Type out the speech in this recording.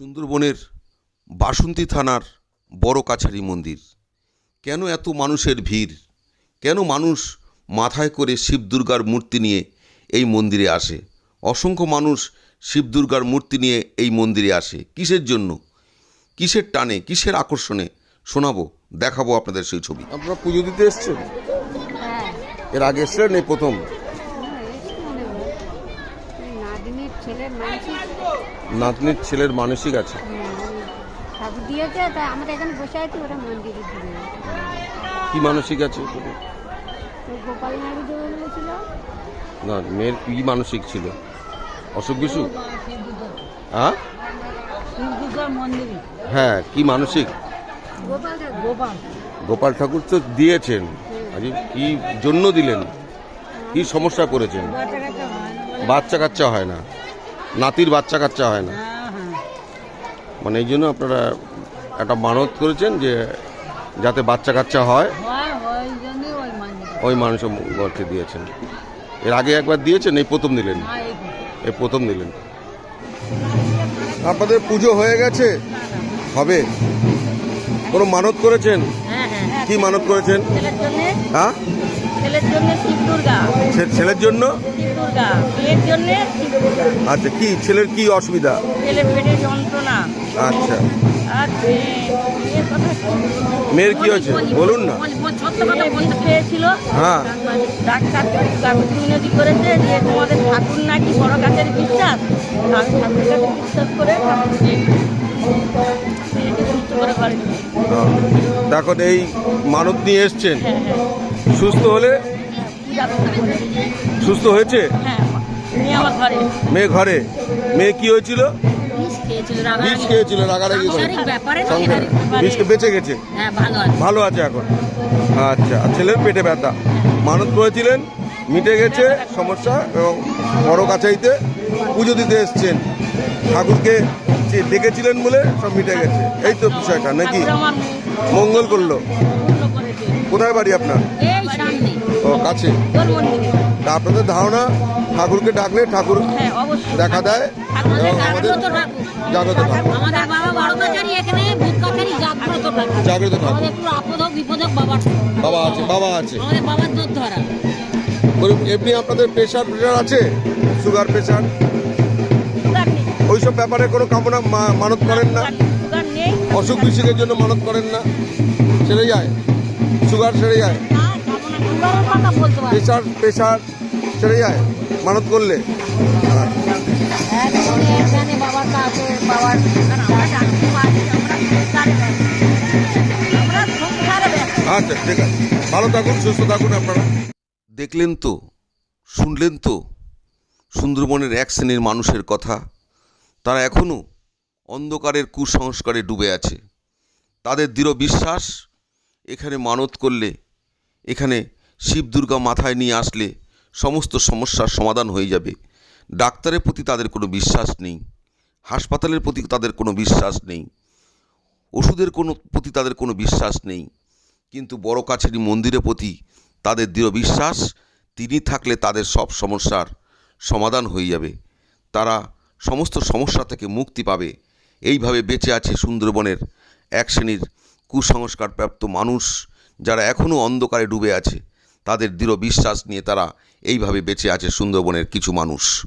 সুন্দরবনের বাসন্তী থানার বড় কাছারি মন্দির। কেন এত মানুষের ভিড়? কেন মানুষ মাথায় করে শিব দুর্গার মূর্তি নিয়ে এই মন্দিরে আসে? অসংখ্য মানুষ শিব দুর্গার মূর্তি নিয়ে এই মন্দিরে আসে। কিসের জন্য? কিসের টানে? কিসের আকর্ষণে? শোনাবো দেখাবো আপনাদের সেই ছবি। আপনারা পুজো দিতে এসছেন? হ্যাঁ। এর আগে এসছিলেন এই প্রথম? ছেলের মানসিক নাতনির ছেলের মানসিক আছে। ঠাকুর দিয়েছে তাই আমরা এখানে বসে আছি ওরা মন্দিরে দিবে কি মানসিক আছে গোপাল নাড়ু না মেয়ের কি মানসিক ছিল? অসুখ বিসুখ হ্যাঁ? হ্যাঁ কি মানসিক? গোপাল গোপাল। গোপাল ঠাকুর তো দিয়েছেন। আজ কি জন্য দিলেন? কি সমস্যা করেছেন? বাচ্চা কাচ্চা হয় না। নাতির বাচ্চা কাচ্চা হয় না। মানে এই জন্য আপনারা একটা মানত করেছেন যে যাতে বাচ্চা কাচ্চা হয়। ওই মানুষ গড়তে দিয়েছেন। এর আগে একবার দিয়েছেন এই প্রথম দিলেন। এই প্রথম। দিলেন। আপনাদের পুজো হয়ে গেছে? হবে। কোনো মানত করেছেন? হ্যাঁ হ্যাঁ। কি মানত করেছেন? হ্যাঁ? ছেলের জন্য শিব দুর্গা। ছেলের জন্য? শিব দুর্গা। মেয়ের জন্য শিব দুর্গা। আচ্ছা কি ছেলের কি অসুবিধা? ছেলের পেটে যন্ত্রণা। আচ্ছা। আর মেয়ের কথা মেয়ের কি হয়েছে? বলুন না। সত্য কথা হ্যাঁ। ডাক্তার উন্নতি করেছে যে তোমাদের ঠাকুর নাকি বড় গাছের বিশ্বাস? আমি ঠাকুরের কাছে বিশ্বাস করে মেয়েকে সুস্থ ঘরে এখন এই মানত নিয়ে এসছেন। হ্যাঁ হ্যাঁ। সুস্থ হলে? সুস্থ হয়েছে? হ্যাঁ মেয়ে ঘরে। মেয়ে কি হয়েছিল? বিষ খেয়েছিল রাগারাগি। করে। বিষকে বেঁচে গেছে? ভালো আছে। এখন। আচ্ছা ছেলের পেটে ব্যথা। মানত করেছিলেন মিটে গেছে সমস্যা এবং বড় কাছাইতে পুজো দিতে এসছেন। ঠাকুরকে যে ডেকেছিলেন বলে সব মিটে গেছে। এই তো বিষয়টা নাকি? মঙ্গল করল। কোথায় বাড়ি আপনার? ও কাছে। তা আপনাদের ধারণা ঠাকুরকে ডাকলে ঠাকুর হ্যাঁ দেখা দেয় এবং আমাদের জাগ্রত জাগ্রত বাবা। আছে বাবা আছে। এমনি আপনাদের প্রেশার প্রেশার আছে? সুগার প্রেশার ওইসব ব্যাপারে কোনো কামনা মানত করেন না? অসুখ বিসুখের জন্য মানত করেন না? সেরে যায়? সুগার সেরে যায়? প্রেশার প্রেশার সেরে যায়? মানত করলে। আচ্ছা ঠিক আছে। ভালো থাকুন সুস্থ থাকুন আপনারা। দেখলেন তো, শুনলেন তো, সুন্দরবনের এক শ্রেণির মানুষের কথা। তারা এখনও অন্ধকারের কুসংস্কারে ডুবে আছে। তাদের দৃঢ় বিশ্বাস, এখানে মানত করলে, এখানে শিব দুর্গা মাথায় নিয়ে আসলে সমস্ত সমস্যার সমাধান হয়ে যাবে। ডাক্তারের প্রতি তাদের কোনো বিশ্বাস নেই, হাসপাতালের প্রতি তাদের কোনো বিশ্বাস নেই, ওষুধের কোনো প্রতি তাদের কোনো বিশ্বাস নেই। কিন্তু বড় কাছেরই মন্দিরের প্রতি তাদের দৃঢ় বিশ্বাস, তিনি থাকলে তাদের সব সমস্যার সমাধান হয়ে যাবে। তারা সমস্ত সমস্যা থেকে মুক্তি পাবে। এইভাবে বেঁচে আছে সুন্দরবনের এক শ্রেণির কুসংস্কারপ্রাপ্ত মানুষ যারা এখনও অন্ধকারে ডুবে আছে। তাদের দৃঢ় বিশ্বাস নিয়ে তারা এইভাবে বেঁচে আছে সুন্দরবনের কিছু মানুষ।